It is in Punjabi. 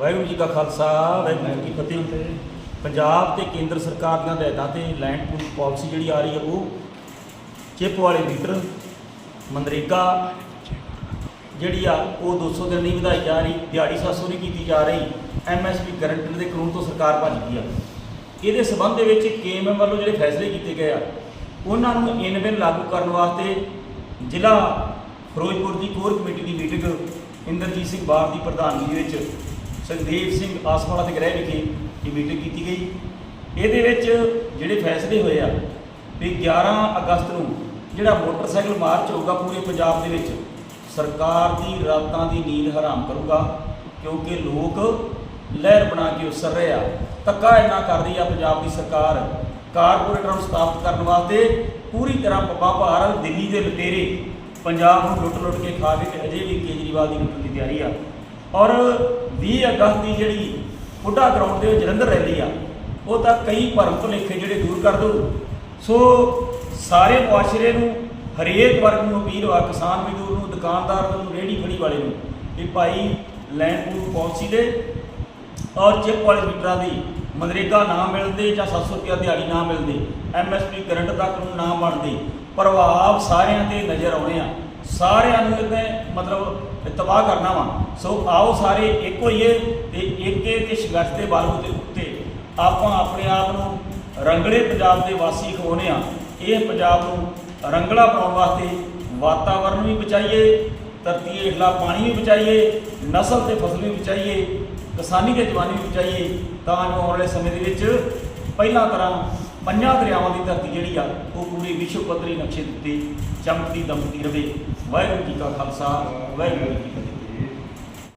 ਵਾਹਿਗੁਰੂ ਜੀ ਕਾ ਖਾਲਸਾ, ਵਾਹਿਗੁਰੂ ਜੀ ਕੀ ਫਤਿਹ। ਪੰਜਾਬ ਤੇ ਕੇਂਦਰ ਸਰਕਾਰ ਦੀਆਂ ਹਦਾਇਤਾਂ ਤੇ ਲੈਂਡ ਪੂਲ ਪਾਲਿਸੀ ਜਿਹੜੀ ਆ ਰਹੀ ਹੈ, ਉਹ ਚਿੱਪ ਵਾਲੇ ਮੀਟਰ ਮਨਰੇਗਾ ਜਿਹੜੀ ਆ, ਉਹ 200 ਦਿਨ ਨਹੀਂ ਵਧਾਈ ਜਾ ਰਹੀ, ਦਿਹਾੜੀ 700 ਨਹੀਂ ਕੀਤੀ ਜਾ ਰਹੀ ਐਮਐਸਪੀ ਗਰੰਟਰ ਦੇ ਕਾਨੂੰਨ ਤੋਂ ਸਰਕਾਰ ਭੱਜ ਗਈ ਆ। ਇਹਦੇ ਸਬੰਧ ਦੇ ਵਿੱਚ ਕੇਐਮਐਮ ਵੱਲੋਂ ਜਿਹੜੇ ਫੈਸਲੇ ਕੀਤੇ ਗਏ ਆ, ਉਹਨਾਂ ਨੂੰ ਇਨ ਬਿਨ ਲਾਗੂ ਕਰਨ ਵਾਸਤੇ ਜ਼ਿਲ੍ਹਾ ਫਿਰੋਜ਼ਪੁਰ ਦੀ ਕੋਰ ਕਮੇਟੀ ਦੀ ਮੀਟਿੰਗ ਇੰਦਰਜੀਤ ਸਿੰਘ ਬਾਰ ਦੀ ਪ੍ਰਧਾਨਗੀ ਵਿੱਚ ਸੁਖਦੇਵ ਸਿੰਘ ਆਸਵਾਲਾ ਦੇ ਗ੍ਰਹਿ ਵਿਖੇ ਇਹ ਮੀਟਿੰਗ ਕੀਤੀ ਗਈ। ਇਹਦੇ ਵਿੱਚ ਜਿਹੜੇ ਫੈਸਲੇ ਹੋਏ ਆ ਵੀ 11 ਅਗਸਤ ਨੂੰ ਜਿਹੜਾ ਮੋਟਰਸਾਈਕਲ ਮਾਰਚ ਹੋਊਗਾ ਪੂਰੇ ਪੰਜਾਬ ਦੇ ਵਿੱਚ, ਸਰਕਾਰ ਦੀ ਰਾਤਾਂ ਦੀ ਨੀਂਦ ਹਰਾਮ ਕਰੂਗਾ ਕਿਉਂਕਿ ਲੋਕ ਲਹਿਰ ਬਣਾ ਕੇ ਉਸਰ ਰਹੇ ਆ। ਧੱਕਾ ਇੰਨਾ ਕਰ ਰਹੀ ਆ ਪੰਜਾਬ ਦੀ ਸਰਕਾਰ ਕਾਰਪੋਰੇਟਰਾਂ ਨੂੰ ਸਥਾਪਿਤ ਕਰਨ ਵਾਸਤੇ। ਪੂਰੀ ਤਰ੍ਹਾਂ ਪੱਪਾ ਭਾਰ ਦਿੱਲੀ ਦੇ ਲੁਟੇਰੇ ਪੰਜਾਬ ਨੂੰ ਲੁੱਟ-ਲੁੱਟ ਕੇ ਖਾ ਕੇ ਅਜੇ ਵੀ ਕੇਜਰੀਵਾਲ ਦੀ ਲੁੱਟਣ ਦੀ ਤਿਆਰੀ ਆ। ਔਰ 20 ਅਗਸਤ ਦੀ ਜਿਹੜੀ ਬੁੱਢਾ ਗਰਾਊਂਡ ਦੇ ਜਲੰਧਰ ਰੈਲੀ ਆ, ਉਹ ਤਾਂ ਕਈ ਭਰਮ ਭੁਲੇਖੇ ਜਿਹੜੇ ਦੂਰ ਕਰ ਦੋ। ਸੋ ਸਾਰੇ ਮੁਆਸ਼ਰੇ ਨੂੰ, ਹਰੇਕ ਵਰਗ ਨੂੰ ਅਪੀਲ ਆ, ਕਿਸਾਨ ਮਜ਼ਦੂਰ ਨੂੰ, ਦੁਕਾਨਦਾਰ ਨੂੰ, ਰੇਹੜੀ ਫੜੀ ਵਾਲੇ ਨੂੰ, ਵੀ ਭਾਈ ਲੈਂਡ ਪੂਲ ਪਾਲਿਸੀ ਦੇ ਔਰ ਚਿੱਪ ਵਾਲੇ ਮੀਟਰਾਂ ਦੀ ਮਨਰੇਗਾ ਨਾ ਮਿਲਦੇ ਜਾਂ 700 ਰੁਪਇਆ ਦਿਹਾੜੀ ਨਾ ਮਿਲਦੇ ਐਮਐਸਪੀ ਕਰੰਟ ਦਾ ਕਾਨੂੰਨ ਨਾ ਬਣਦੇ, ਪ੍ਰਭਾਵ ਸਾਰਿਆਂ ਤੇ ਨਜ਼ਰ ਆਉਣੇ ਆ। ਸਾਰਿਆਂ ਨੂੰ ਇਹਨੇ ਮਤਲਬ ਤਬਾਹ ਕਰਨਾ ਵਾ। ਸੋ ਆਓ ਸਾਰੇ ਇੱਕ ਹੋਈਏ ਤੇ ਏਕੇ ਤੇ ਸੰਘਰਸ਼ ਦੇ ਬਾਲੂ ਦੇ ਉੱਤੇ ਆਪਾਂ ਆਪਣੇ ਆਪ ਨੂੰ ਰੰਗਲੇ ਪੰਜਾਬ ਦੇ ਵਾਸੀ ਖਵਾਉਣੇ ਆ ਇਹ ਪੰਜਾਬ ਨੂੰ ਰੰਗਲਾ ਪਾਉਣ ਵਾਸਤੇ ਵਾਤਾਵਰਣ ਵੀ ਬਚਾਈਏ, ਧਰਤੀ ਹੇਠਲਾ ਪਾਣੀ ਵੀ ਬਚਾਈਏ, ਨਸਲ ਤੇ ਫਸਲ ਵੀ ਬਚਾਈਏ, ਕਿਸਾਨੀ ਤੇ ਜਵਾਨੀ ਵੀ ਬਚਾਈਏ ਤਾਂ ਜੋ ਆਉਣ ਵਾਲੇ ਸਮੇਂ ਦੇ ਵਿੱਚ ਪਹਿਲਾਂ ਤਰ੍ਹਾਂ ਪੰਜਾਂ ਦਰਿਆਵਾਂ ਦੀ ਧਰਤੀ ਜਿਹੜੀ ਆ, ਉਹ ਪੂਰੇ ਵਿਸ਼ਵ ਪੱਧਰੀ ਨਕਸ਼ੇ ਦਿੱਤੇ ਚਮਕਦੀ ਦਮਕਦੀ ਰਵੇ। ਵਾਹਿਗੁਰੂ ਜੀ ਕਾ ਖਾਲਸਾ, ਵਾਹਿਗੁਰੂ ਜੀ ਕੀ ਫਤਿਹ।